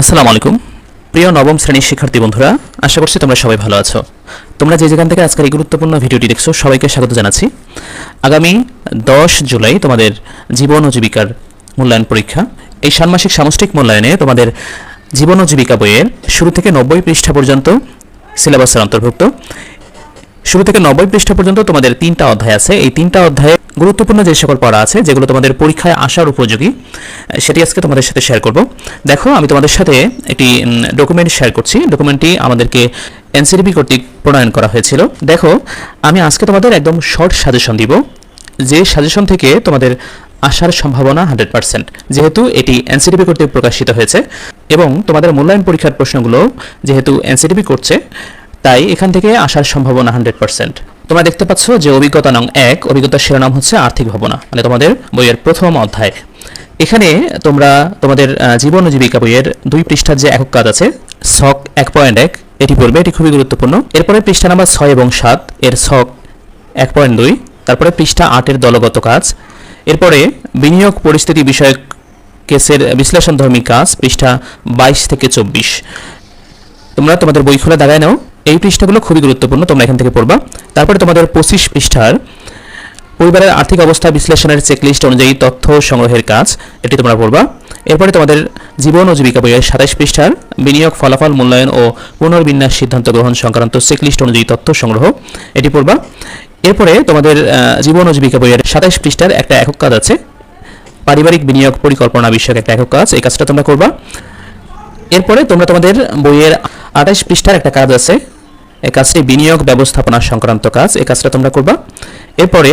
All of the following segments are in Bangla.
আসসালামু আলাইকুম। প্রিয় নবম শ্রেণির শিক্ষার্থী বন্ধুরা, আশা করছি তোমরা সবাই ভালো আছো। তোমরা যে যেখান থেকে আজকের এই গুরুত্বপূর্ণ ভিডিওটি দেখছ, সবাইকে স্বাগত জানাচ্ছি। আগামী দশ জুলাই তোমাদের জীবন ও জীবিকার মূল্যায়ন পরীক্ষা। এই ষান্মাসিক সামষ্টিক মূল্যায়নে তোমাদের জীবন ও জীবিকা বইয়ের শুরু থেকে নব্বই পৃষ্ঠা পর্যন্ত সিলেবাসের অন্তর্ভুক্ত। শুরু থেকে নব্বই পৃষ্ঠা পর্যন্ত তোমাদের তিনটা অধ্যায় আছে। এই তিনটা অধ্যায়ে গুরুত্বপূর্ণ যে সকল পড়া আছে, যেগুলো তোমাদের পরীক্ষায় আসার উপযোগী, সেটি আজকে তোমাদের সাথে শেয়ার করব। দেখো, আমি তোমাদের সাথে একটি ডকুমেন্ট শেয়ার করছি। ডকুমেন্টটি আমাদেরকে এনসিডিপি কর্তৃক প্রণয়ন করা হয়েছিল। দেখো, আমি আজকে তোমাদের একদম শর্ট সাজেশন দিব, যে সাজেশন থেকে তোমাদের আসার সম্ভাবনা হান্ড্রেড পার্সেন্ট। যেহেতু এটি এনসিডিপি কর্তৃক প্রকাশিত হয়েছে এবং তোমাদের মূল্যায়ন পরীক্ষার প্রশ্নগুলো যেহেতু এনসিডিপি করছে তাই এখান থেকে আসার সম্ভাবনা হান্ড্রেড পার্সেন্ট। তোমরা দেখতে পাচ্ছ যে অভিজ্ঞতা নং এক, অভিজ্ঞতার শিরোনাম হচ্ছে আর্থিক ভাবনা মানে তোমাদের বইয়ের প্রথম অধ্যায়। এখানে তোমরা, তোমাদের জীবন ও জীবিকা বইয়ের দুই পৃষ্ঠার যে একক কাজ আছে, ছক এক পয়েন্ট এক, এটি পড়বে, এটি খুবই গুরুত্বপূর্ণ। এরপরে পৃষ্ঠা নাম্বার ছয় এবং সাত, এর ছক এক পয়েন্ট দুই, তারপরে পৃষ্ঠা আটের দলগত কাজ। এরপরে বিনিয়োগ পরিস্থিতি বিষয়ক কেসের বিশ্লেষণধর্মী কাজ, পৃষ্ঠা বাইশ থেকে চব্বিশ। তোমরা তোমাদের বই খুলে দাঁড়ায় নাও। এই পৃষ্ঠাগুলো খুবই গুরুত্বপূর্ণ, তোমরা এখান থেকে পড়বা। তারপরে তোমাদের পঁচিশ পৃষ্ঠার পরিবারের আর্থিক অবস্থা বিশ্লেষণের চেকলিস্ট অনুযায়ী তথ্য সংগ্রহের কাজ, এটি তোমরা পড়বা। এরপরে তোমাদের জীবন ও জীবিকা বইয়ের সাতাশ পৃষ্ঠার বিনিয়োগ, ফলাফল, মূল্যায়ন ও পুনর্বিন্যাস সিদ্ধান্ত গ্রহণ সংক্রান্ত চেকলিস্ট অনুযায়ী তথ্য সংগ্রহ, এটি পড়বা। এরপরে তোমাদের জীবন ও জীবিকা বইয়ের সাতাশ পৃষ্ঠার একটা একক কাজ আছে, পারিবারিক বিনিয়োগ পরিকল্পনা বিষয়ক একটা একক কাজ, এই কাজটা তোমরা করবা। এরপরে তোমরা তোমাদের বইয়ের আঠাশ পৃষ্ঠার একটা কাজ আছে। এই কাজটি বিনিয়োগ ব্যবস্থাপনা সংক্রান্ত কাজ। এই কাজটা তোমরা করবা। এরপরে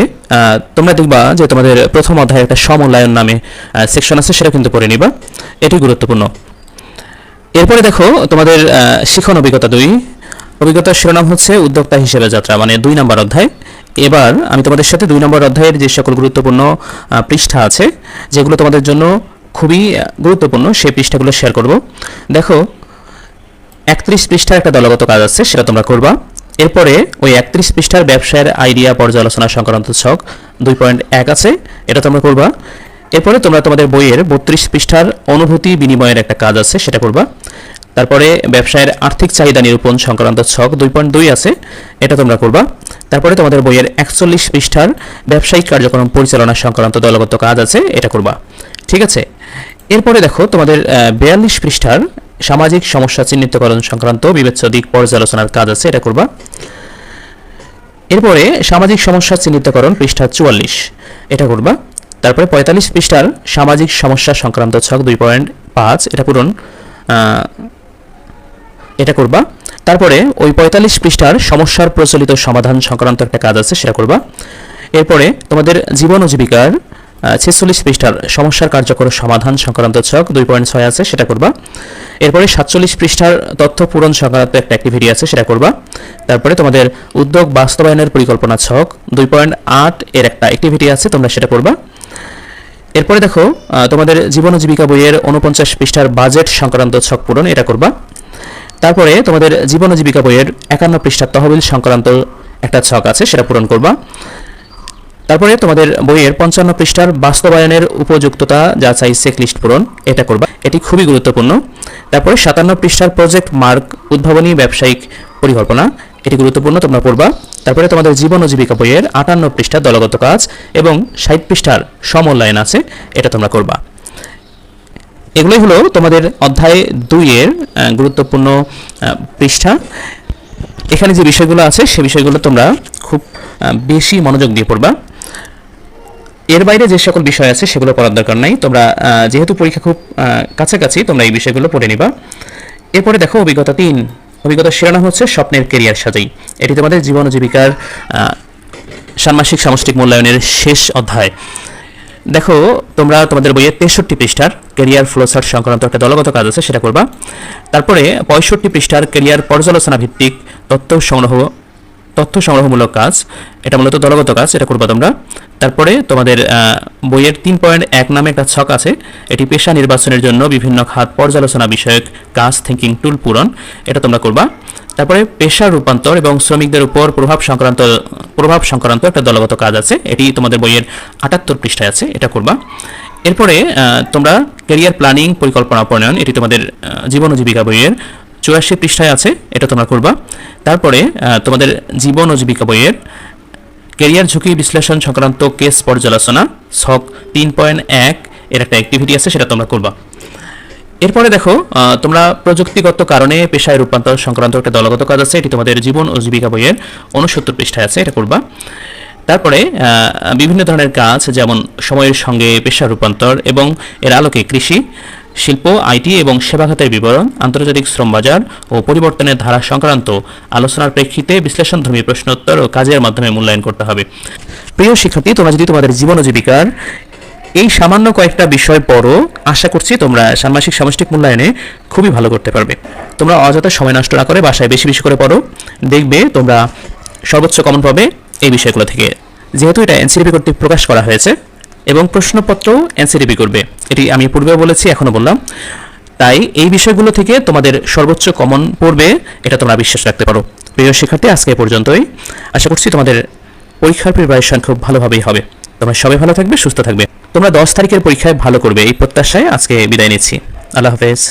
তোমরা দেখবা যে তোমাদের প্রথম অধ্যায়ে একটা সমূল্যায়ন নামে সেকশন আছে, সেটা কিন্তু পড়ে নিবা। এটি গুরুত্বপূর্ণ। এরপরে দেখো, তোমাদের শিখন অভিজ্ঞতা দুই। অভিজ্ঞতার শিরোনাম হচ্ছে উদ্যোক্তা হিসেবে যাত্রা মানে দুই নম্বর অধ্যায়। এবার আমি তোমাদের সাথে দুই নম্বর অধ্যায়ের যে সকল গুরুত্বপূর্ণ পৃষ্ঠা আছে, যেগুলো তোমাদের জন্য খুবই গুরুত্বপূর্ণ, সেই পৃষ্ঠাগুলো শেয়ার করব। দেখো একত্রিশ পৃষ্ঠার একটা দলগত কাজ আছে, সেটা তোমরা করবা। এরপরে ওই একত্রিশ পৃষ্ঠার ব্যবসায়ের আইডিয়া পর্যালোচনা সংক্রান্ত ছক দুই পয়েন্ট এক আছে, এটা তোমরা করবা। এরপরে তোমরা তোমাদের বইয়ের বত্রিশ পৃষ্ঠার অনুভূতি বিনিময়ের একটা কাজ আছে, সেটা করবা। তারপরে ব্যবসায়ের আর্থিক চাহিদা নিরূপণ সংক্রান্ত ছক দুই পয়েন্ট দুই আছে, এটা তোমরা করবা। তারপরে তোমাদের বইয়ের একচল্লিশ পৃষ্ঠার ব্যবসায়িক কার্যক্রম পরিচালনা সংক্রান্ত দলগত কাজ আছে, এটা করবা। ঠিক আছে? এরপরে দেখো তোমাদের বিয়াল্লিশ পৃষ্ঠার সামাজিক সমস্যা চিহ্নিতকরণ সংক্রান্ত বিবেচ্য দিক পর্যালোচনার কাজ আছে, এটা করবা। এরপরে সামাজিক সমস্যা চিহ্নিতকরণ পৃষ্ঠা চুয়াল্লিশ, এটা করবা। তারপরে পঁয়তাল্লিশ পৃষ্ঠার সামাজিক সমস্যা সংক্রান্ত ছক দুই পয়েন্ট পাঁচ, এটা পূরণ এটা করবা। তারপরে ওই পঁয়তাল্লিশ পৃষ্ঠার সমস্যার প্রচলিত সমাধান সংক্রান্ত একটা কাজ আছে, সেটা করবা। এরপরে তোমাদের জীবন ও জীবিকার ছেচল্লিশ পৃষ্ঠার সমস্যার কার্যকর সমাধান সংক্রান্ত ছক দুই পয়েন্ট ছয় আছে, সেটা করবা। এরপরে সাতচল্লিশ পৃষ্ঠার তথ্য পূরণ সংক্রান্ত একটা অ্যাক্টিভিটি আছে, সেটা করবা। তারপরে তোমাদের উদ্যোগ বাস্তবায়নের পরিকল্পনা ছক দুই পয়েন্ট আট এর একটা অ্যাক্টিভিটি আছে, তোমরা সেটা করবা। এরপরে দেখো তোমাদের জীবন জীবিকা বইয়ের উনপঞ্চাশ পৃষ্ঠার বাজেট সংক্রান্ত ছক পূরণ, এটা করবা। তারপরে তোমাদের জীবন জীবিকা বইয়ের একান্ন পৃষ্ঠার তহবিল সংক্রান্ত একটা ছক আছে, সেটা পূরণ করবা। তারপরে তোমাদের বইয়ের পঞ্চান্ন পৃষ্ঠার বাস্তবায়নের উপযুক্ততা যাচাই চেকলিস্ট পূরণ, এটা করবা। এটি খুবই গুরুত্বপূর্ণ। তারপরে সাতান্ন পৃষ্ঠার প্রজেক্ট মার্ক, উদ্ভাবনী ব্যবসায়িক পরিকল্পনা, এটি গুরুত্বপূর্ণ, তোমরা পড়বা। তারপরে তোমাদের জীবন ও জীবিকা বইয়ের আটান্ন পৃষ্ঠার দলগত কাজ এবং ষাট পৃষ্ঠার সমন্বয়ন আছে, এটা তোমরা করবা। এগুলোই হলো তোমাদের অধ্যায় দুইয়ের গুরুত্বপূর্ণ পৃষ্ঠা। এখানে যে বিষয়গুলো আছে, সে বিষয়গুলো তোমরা খুব বেশি মনোযোগ দিয়ে পড়বা। এর বাইরে যে সকল বিষয় আছে সেগুলো পড়ার দরকার নাই। তোমরা যেহেতু পরীক্ষা খুব কাছাকাছি, তোমরা এই বিষয়গুলো পড়ে নিবা। এরপরে দেখো অভিজ্ঞতা তিন। অভিজ্ঞতার শিরোনাম হচ্ছে স্বপ্নের কেরিয়ার সাজাই। এটি তোমাদের জীবন জীবিকার ষান্মাসিক সামষ্টিক মূল্যায়নের শেষ অধ্যায়। দেখো, তোমরা তোমাদের বইয়ের তেষট্টি পৃষ্ঠার কেরিয়ার ফ্লোসার্ট সংক্রান্ত একটা দলগত কাজ আছে, সেটা করবা তারপরে পঁয়ষট্টি পৃষ্ঠার কেরিয়ার পর্যালোচনা ভিত্তিক তথ্য সংগ্রহ তথ্য সংগ্রহমূলক কাজ, এটা মূলত দলগত কাজ, এটা করবা তোমরা। তারপরে তোমাদের বইয়ের তিন পয়েন্ট এক নামে একটা ছক আছে। এটি পেশা নির্বাচনের জন্য বিভিন্ন খাত পর্যালোচনা বিষয়ক কাজ থিঙ্কিং টুল পূরণ, এটা তোমরা করবা। তারপরে পেশা রূপান্তর এবং শ্রমিকদের উপর প্রভাব সংক্রান্ত প্রভাব সংক্রান্ত একটা দলগত কাজ আছে। এটি তোমাদের বইয়ের আটাত্তর পৃষ্ঠায় আছে, এটা করবা। এরপরে তোমরা ক্যারিয়ার প্ল্যানিং পরিকল্পনা, প্রণয়ন, এটি তোমাদের জীবন জীবিকা বইয়ের চুরাশি পৃষ্ঠায় আছে, এটা তোমরা করবা। তারপরে তোমাদের জীবন ও জীবিকা বইয়ের কেরিয়ার ঝুঁকি বিশ্লেষণ সংক্রান্ত কেস পর্যালোচনা, ছক তিন পয়েন্ট এক, এর একটা অ্যাক্টিভিটি আছে, সেটা তোমরা করবা। এরপরে দেখো তোমরা প্রযুক্তিগত কারণে পেশায় রূপান্তর সংক্রান্ত একটা দলগত কাজ আছে, এটি তোমাদের জীবন ও জীবিকা বইয়ের অনুসত্তর পৃষ্ঠায় আছে, এটা করবা। তারপরে বিভিন্ন ধরনের কাজ, যেমন সময়ের সঙ্গে পেশা রূপান্তর এবং এর আলোকে কৃষি। শিল্প আইটি এবং সেবা খাতের বিবরণ, আন্তর্জাতিক শ্রম বাজার ও পরিবর্তনের ধারা সংক্রান্ত আলোচনার প্রেক্ষিতে বিশ্লেষণধর্মী প্রশ্নোত্তর ও কাজের মাধ্যমে মূল্যায়ন করতে হবে। প্রিয় শিক্ষার্থী, তোমরা যদি তোমাদের জীবন জীবিকার এই সামান্য কয়েকটা বিষয় পড়ো, আশা করছি তোমরা ষান্মাসিক সামষ্টিক মূল্যায়নে খুবই ভালো করতে পারবে। তোমরা অযথা সময় নষ্ট না করে বাসায় বেশি বেশি করে পড়ো। দেখবে তোমরা সর্বোচ্চ কমন পাবে এই বিষয়গুলো থেকে। যেহেতু এটা এনসিডিপি কর্তৃক প্রকাশ করা হয়েছে এবং প্রশ্নপত্র এনসিডিপি করবে। এটি আমি পূর্বেও বলেছি, এখনও বললাম। তাই এই বিষয়গুলো থেকে তোমাদের সর্বোচ্চ কমন পড়বে, এটা তোমরা বিশ্বাস রাখতে পারো। প্রিয় শিক্ষার্থী, আজকে পর্যন্তই। আশা করছি তোমাদের পরীক্ষার প্রিপারেশন খুব ভালোভাবেই হবে। তোমরা সবাই ভালো থাকবে, সুস্থ থাকবে। তোমরা দশ তারিখের পরীক্ষায় ভালো করবে, এই প্রত্যাশায় আজকে বিদায় নিচ্ছি। আল্লাহ হাফেজ।